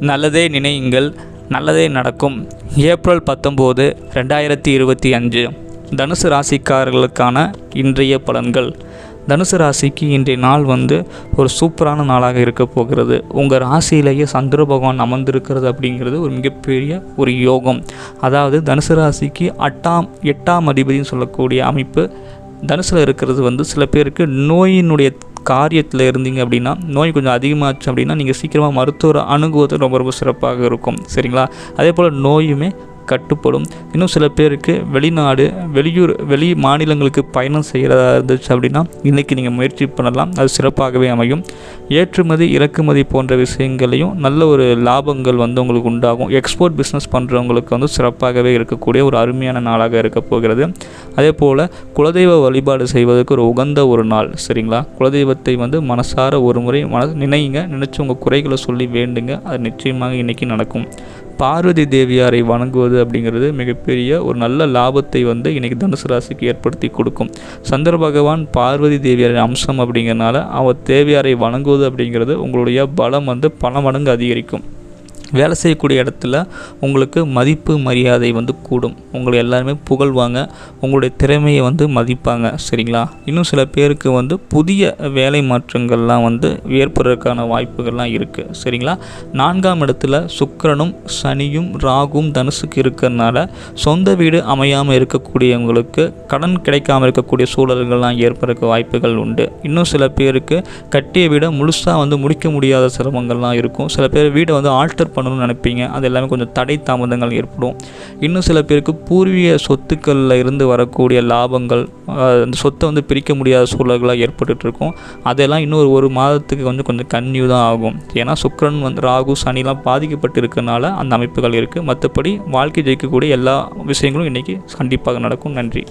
நல்லதே நினையுங்கள் நல்லதே நடக்கும். ஏப்ரல் பத்தொம்போது ரெண்டாயிரத்தி இருபத்தி அஞ்சு. தனுசு ராசிக்காரர்களுக்கான இன்றைய பலன்கள். தனுசு ராசிக்கு இன்றைய நாள் வந்து ஒரு சூப்பரான நாளாக இருக்க போகிறது. உங்கள் ராசியிலேயே சந்திர பகவான் அமர்ந்திருக்கிறது அப்படிங்கிறது ஒரு மிகப்பெரிய ஒரு யோகம். அதாவது தனுசு ராசிக்கு அட்டாம் எட்டாம் அதிபதினு சொல்லக்கூடிய அமைப்பு தனுசில் இருக்கிறது வந்து சில பேருக்கு நோயினுடைய காரியத்தில் இருந்தீங்க அப்படின்னா நோய் கொஞ்சம் அதிகமாச்சு அப்படின்னா நீங்கள் சீக்கிரமாக மருத்துவரை அணுகுவது ரொம்ப ரொம்ப சிறப்பாக இருக்கும். சரிங்களா? அதே போல் நோயுமே கட்டுப்படும். இன்னும் சில பேருக்கு வெளிநாடு வெளியூர் வெளி மாநிலங்களுக்கு பயணம் செய்கிறதா இருந்துச்சு அப்படின்னா இன்றைக்கி நீங்கள் முயற்சி பண்ணலாம். அது சிறப்பாகவே அமையும். ஏற்றுமதி இறக்குமதி போன்ற விஷயங்களையும் நல்ல ஒரு லாபங்கள் வந்து உங்களுக்கு உண்டாகும். எக்ஸ்போர்ட் பிஸ்னஸ் பண்ணுறவங்களுக்கு வந்து சிறப்பாகவே இருக்கக்கூடிய ஒரு அருமையான நாளாக இருக்க போகிறது. அதே போல் குலதெய்வ வழிபாடு செய்வதற்கு ஒரு உகந்த ஒரு நாள் சரிங்களா? குலதெய்வத்தை வந்து மனசார ஒரு முறை மன நினைங்க. நினச்சி உங்கள் குறைகளை சொல்லி வேண்டுங்க. அது நிச்சயமாக இன்றைக்கி நடக்கும். பார்வதி தேவியாரை வணங்குவது அப்படிங்கிறது மிகப்பெரிய ஒரு நல்ல லாபத்தை வந்து இன்றைக்கி தனுசு ராசிக்கு ஏற்படுத்தி கொடுக்கும். சந்திர பகவான் பார்வதி தேவியாரின் அம்சம் அப்படிங்கிறனால அவர் தேவியாரை வணங்குவது அப்படிங்கிறது உங்களுடைய பலம் வந்து பல மடங்கு அதிகரிக்கும். வேலை செய்யக்கூடிய இடத்துல உங்களுக்கு மதிப்பு மரியாதை வந்து கூடும். உங்களை எல்லாருமே புகழ்வாங்க. உங்களுடைய திறமையை வந்து மதிப்பாங்க. சரிங்களா? இன்னும் சில பேருக்கு வந்து புதிய வேலை மாற்றங்கள்லாம் வந்து ஏற்படுறதுக்கான வாய்ப்புகள்லாம் இருக்குது சரிங்களா? நான்காம் இடத்துல சுக்கரனும் சனியும் ராகும் தனுசுக்கு இருக்கிறதுனால சொந்த வீடு அமையாமல் இருக்கக்கூடியவங்களுக்கு கடன் கிடைக்காமல் இருக்கக்கூடிய சூழல்கள்லாம் ஏற்படுறதுக்கு வாய்ப்புகள் உண்டு. இன்னும் சில பேருக்கு கட்டிய வீடை முழுசாக வந்து முடிக்க முடியாத சிரமங்கள்லாம் இருக்கும். சில பேர் வீடை வந்து ஆல்டர் பண்ணணும்னு நினைப்பீங்க. அது எல்லாமே கொஞ்சம் தடை தாமதங்கள் ஏற்படும். இன்னும் சில பேருக்கு பூர்வீக சொத்துக்களில் இருந்து வரக்கூடிய லாபங்கள் அந்த சொத்தை வந்து பிரிக்க முடியாத சூழல்களாக ஏற்பட்டுட்டு இருக்கும் அதெல்லாம் இன்னும் ஒரு மாதத்துக்கு கொஞ்சம் கொஞ்சம் கன்னியூ தான் ஆகும். ஏன்னா சுக்கிரன் வந்து ராகு சனிலாம் பாதிக்கப்பட்டு இருக்கனால அந்த அமைப்புகள் இருக்குது மற்றபடி வாழ்க்கை ஜெயிக்கக்கூடிய எல்லா விஷயங்களும் இன்றைக்கி கண்டிப்பாக நடக்கும். நன்றி.